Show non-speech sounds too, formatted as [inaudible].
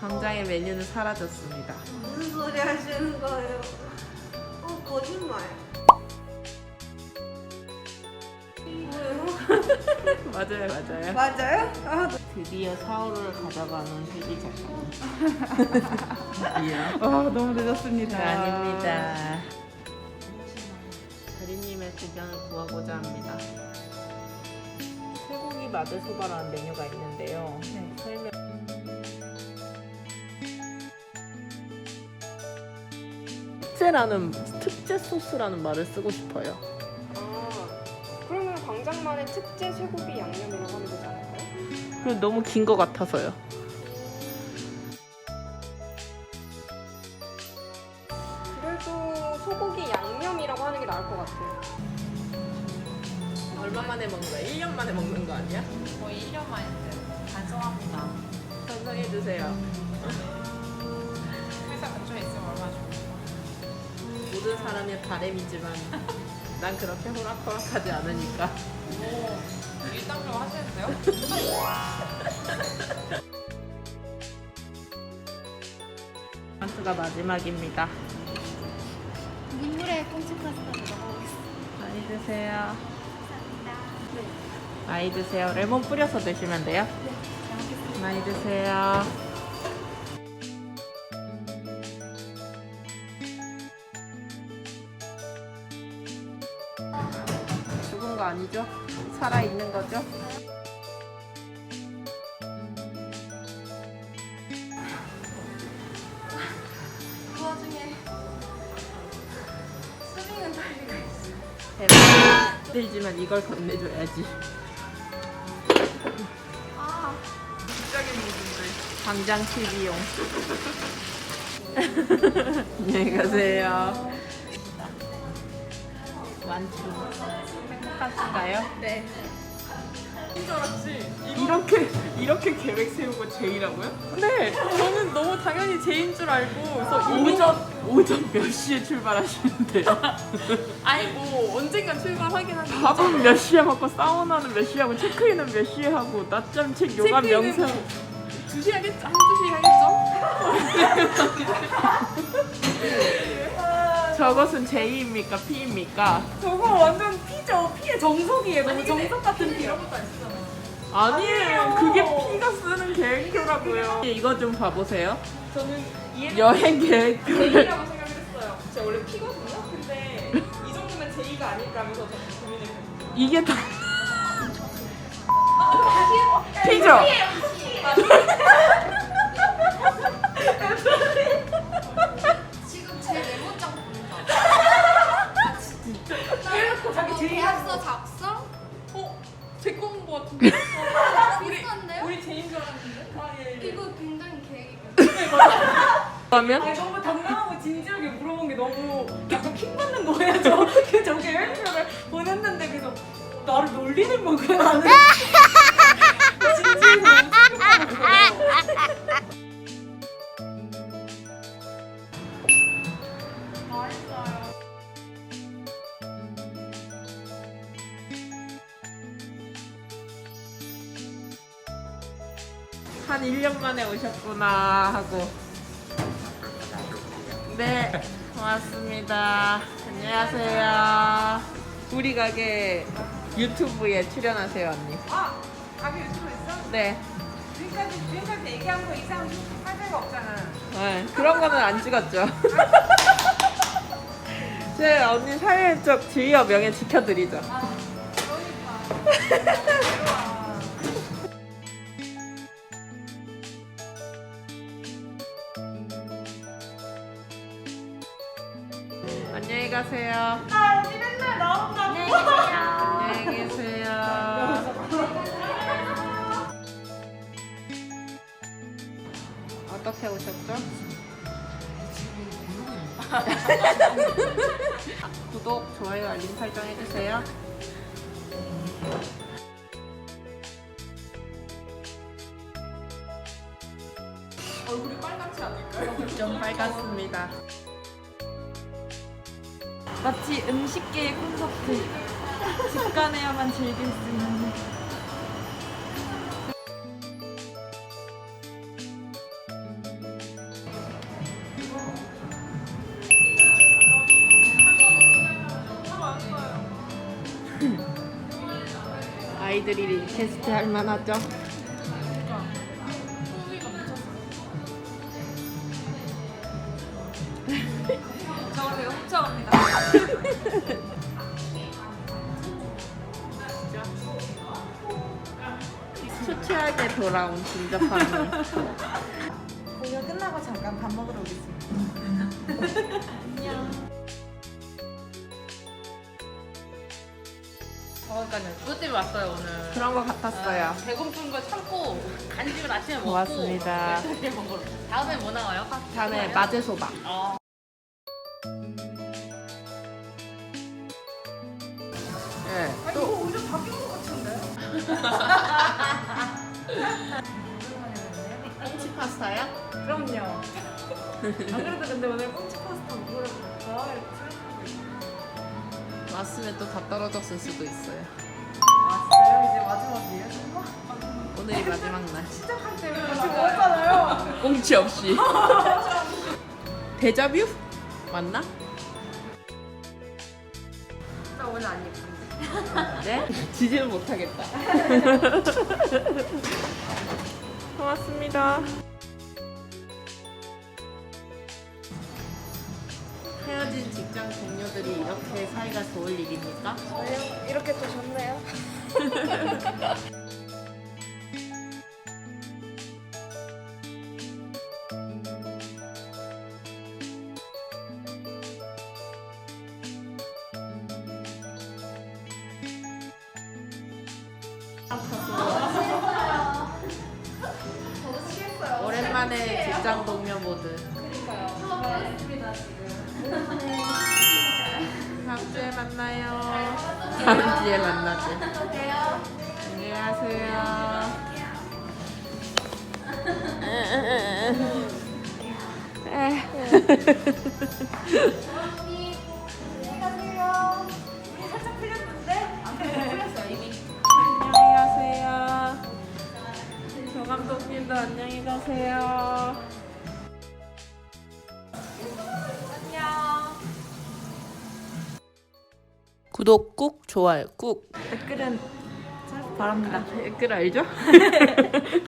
광장의 메뉴는 사라졌습니다. 무슨 소리 하시는 거예요? 어, 거짓말. [laughs] 맞아요, 맞아요. 맞아요? 아, 드디어 사오를 가져가는 혜지 작가님. 예. 아 너무 늦었습니다. 아닙니다. 대리님의 구경을 구하고자 합니다. 쇠고기 마들소바라는 메뉴가 있는데요. 네. 설명. 특제라는 특제 소스라는 말을 쓰고 싶어요. 광장만의 특제 쇠고기 양념이라고 하면 되지 않을까요? 그리고 너무 긴 것 같아서요. 그래도 소고기 양념이라고 하는 게 나을 것 같아요. 얼마 만에 먹는 거야? 1년 만에 먹는 거 아니야? 거의 1년 만인데 반성합니다. 반성해 주세요. 회사 근처에 있으면 얼마나 좋을까. 모든 사람의 바램이지만 난 그렇게 호락호락하지 않으니까. 오, 일당 좀 하시는데요? [laughs] 마트가 마지막입니다. 민물에 꽁치 파스타 먹어보겠습니다. 많이 드세요. 많이 드세요. 레몬 뿌려서 드시면 돼요. 많이 드세요. 죽은 거 아니죠? 살아 있는 거죠? 그 와중에 스밍은 달리고 있어. 대박. 들지만 이걸 건네줘야지. 아, 광장 TV용. [laughs] 안녕히 가세요. 완주. 행복하신가요? 네. 이렇게 이렇게 계획 세우고 제이라고요? 네. 저는 너무 당연히 제인 줄 알고 그래서 오전 오전 몇 시에 출발하시는데요? [laughs] 아이고, 언젠간 출발하긴 한데. 밥은 몇 시에 먹고 사우나는 몇 시에 하고 체크인은 몇 시에 하고 낮잠 책 요가 체크인은 명상 뭐 2시 하겠죠? 한두 시 하겠죠? 저것은 제이입니까 P입니까? 저거 완전 피 죠. 피의 정석이에요. 너무 정석 같은 피. 아니에요 그게 P가 쓰는 계획표라고요 이거 좀 봐보세요 저는 이해 여행 계획표 제이라고 생각을 했어요. 제가 원래 피거든요. 근데 이 정도면 제이가 아닐까 하면서 좀 고민했거든요. 이게 다 P죠? 지금 자기 제이 계약서 작성? 어? 제거 온것 같은데? [laughs] 비슷한데요? 우리 제이인 줄 알았는데. 아 예. 예. 이거 굉장히 계획이 그러면 아니 너무 당당하고 진지하게 물어본 게 너무 약간 킹 받는 거예요. 저, [laughs] 그저 계획표를 보냈는데 그래서 나를 놀리는 거구나 나는. [laughs] 한 1년 만에 오셨구나 하고. 네 고맙습니다. 안녕하세요. 우리 가게 유튜브에 출연하세요 언니. 아, 가게 유튜브 있어? 네. 지금까지 지금까지 얘기한 거 이상 할 데가 없잖아. 네, 그런 거는 안 찍었죠. [laughs] 제 언니 사회적 지위와 명예 지켜드리죠. 안녕히 [laughs] 가세요 아 여기 맨날 나온다고. 안녕히 계세요. 어떻게 오셨죠? [laughs] 구독, 좋아요, 알림 설정 해주세요. 얼굴이 빨갛지 않을까요? 좀 빨갛습니다. 마치 음식계의 콘서트. 직관해야만 즐길 수 있는. 아이들이 테스트 할 만하죠? 저 되게 훔쳐갑니다. 수치하게 돌아온 진저팡이. 공연 끝나고 잠깐 밥 먹으러 오겠습니다. 그러니까요. 그것 때문에 왔어요 오늘. 그런 것 같았어요. 배고픈 거 참고 간식을 아침에 먹고. 고맙습니다. [laughs] 다음에 뭐 나와요? 다음에 마제소바. 어. 꽁치 파스타요? 그럼요. 안 그래도 근데 오늘 꽁치 파스타 먹으러 갈까? 이렇게 생각하고 있어요. 왔으면 또 다 떨어졌을 수도 있어요. 왔어요? 이제 마지막이에요? 정말? 오늘이 마지막 날. [laughs] 시작할 때 같이 먹었잖아요. 꽁치 없이. [laughs] 데자뷰? 맞나? 나 네? [laughs] 지지는 못하겠다. [laughs] 고맙습니다. 헤어진 직장 동료들이 이렇게 사이가 좋을 일입니까? 아니요, 이렇게 또 좋네요. [laughs] 오랜만에 직장 동료 모드. 다음 주에 만나요. 다음 주에 만나지. 안녕하세요. 안 감독님도 안녕히 가세요. 구독 꾹, 좋아요 꾹. 댓글은 바랍니다. 댓글 알죠? [laughs]